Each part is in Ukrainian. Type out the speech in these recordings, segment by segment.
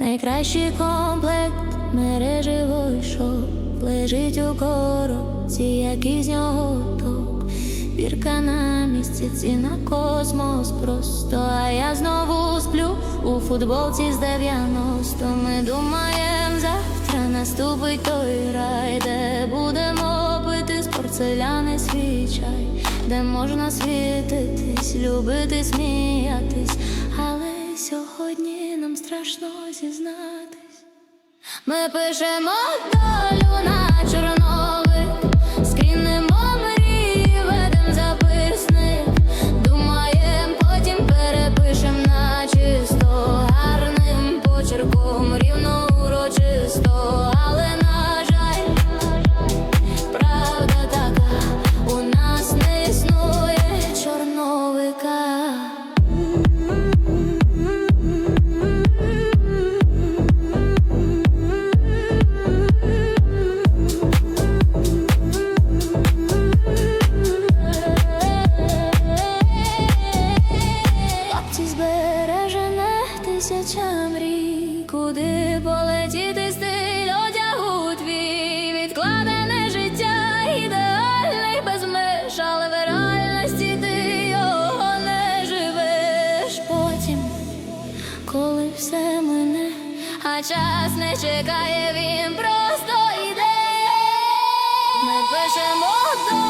Найкращий комплект мережевий шов лежить у коробці, як із нього ток. Бірка на місці, ціна космос просто. А я знову сплю у футболці з 90 Ми думаєм, завтра наступить той рай, де будемо пити з порцеляни свій чай, де можна світитись, любити, сміятись, але сьогодні страшно зізнатись. Ми пишемо долю на чорновик, скрінемо мрії, ведем записник, думаєм, потім перепишем на чисто гарним почерком, рівно тисяча мрій, куди полетіти стиль одягу твій, відкладене життя, ідеальний без меж, але в реальності ти його не живеш. Потім, коли все мине, а час не чекає, він просто йде. Ми пишемо долю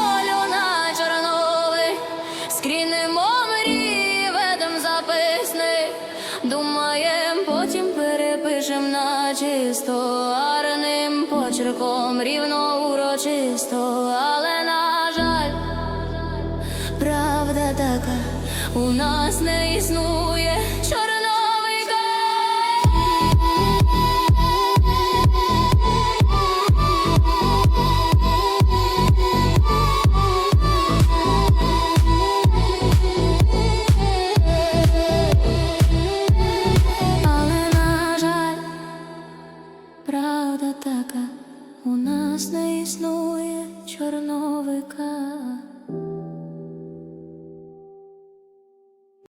чисто гарним почерком, рівно урочисто, але на жаль, правда така, у нас не існує правда така, у нас не існує чорновика.